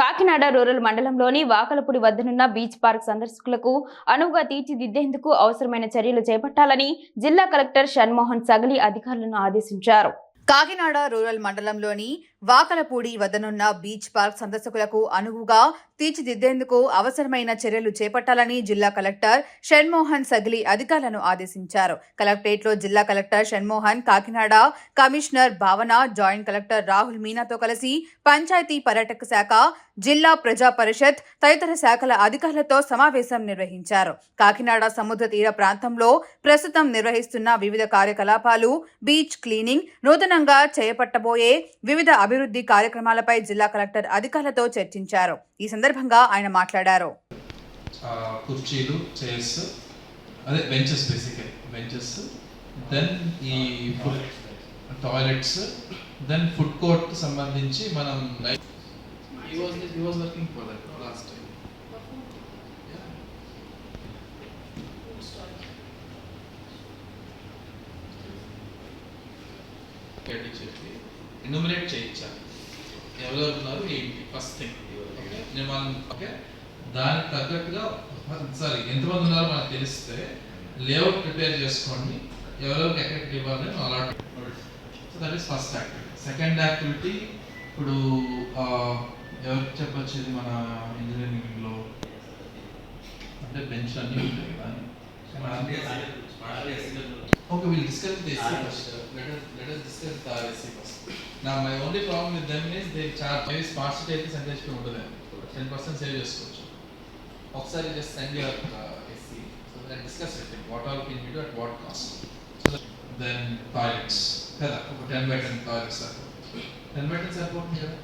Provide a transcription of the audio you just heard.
Kakinada rural మండలంలోని వాకలపూడి వద్దనున్న beach park సందర్శకులకు అనువుగా తీర్చిదిద్దేందుకు అవసరమైన చర్యలు చేపట్టాలని జిల్లా కలెక్టర్ షణ్మోహన్ సగలి అధికారులను ఆదేశించారు. కాకినాడ రూరల్ మండలంలోని వాకలపూడి వద్దనున్న బీచ్ పార్క్ సందర్శకులకు అనువుగా తీర్చిదిద్దేందుకు అవసరమైన చర్యలు చేపట్టాలని జిల్లా కలెక్టర్ షణ్మోహన్ సగిలి అధికారులను ఆదేశించారు. కలెక్టరేట్లో జిల్లా collector Shanmohan Kakinada commissioner Bhavana joint collector Rahul మీనాతో కలిసి పంచాయతీ పర్యాటక శాఖ జిల్లా ప్రజా పరిషత్ తదితర శాఖల అధికారులతో సమావేశం నిర్వహించారు. కాకినాడ సముద్ర తీర ప్రాంతంలో ప్రస్తుతం నిర్వహిస్తున్న వివిధ కార్యకలాపాలు బీచ్ క్లీనింగ్ నూతనంగా చేపట్టబోయే వివిధ అభివృద్ధి కార్యక్రమాలపై జిల్లా కలెక్టర్ అధికారులతో చర్చించారు. ఈ సందర్భంగా ఆయన మాట్లాడారు. కుర్చీలు చైర్స్ అదే బెంచెస్ బేసికల్ బెంచెస్ దెన్ ఈ టాయిలెట్స్ దెన్ ఫుడ్ కోర్ట్ సంబంధించి మనం ఈ వాజ్ ఈ was working for that last time గట్టి చెప్పి ఎన్యూమరేట్ చేయించాలి. ఎవరెవరు ఉన్నారు? ఏంటి ఫస్ట్ థింగ్ ఓకే నేను మనం ఓకే? దానికి తగ్గట్టుగా సారీ ఎంతమంది ఉన్నారో మనకు తెలిస్తే లేఅవుట్ ప్రిపేర్ చేసుకోండి. ఎవరెవరికి ఎక్కడికి ఇవ్వాలి allot so that is first activity second activity ఇప్పుడు ఎవరికి చెప్పొచ్చేది మన ఇంజనీరింగ్లో అంటే బెంచ్ అన్నీ ఉంటాయి కదా. Okay, we'll discuss the AC first. Let us, let us discuss the RSC first. Now, my only problem with them is they charge, maybe smart city అయితే సెండ్ చేసుకుని ఉంటుంది టెన్ పర్సెంట్ సేవ్ చేసుకోవచ్చు ఒకసారి just send your SC so that discuss with what all can you do at what cost then toilets కదా ఒక ten by ten toilets ten by ten సరిపోతుంది కదా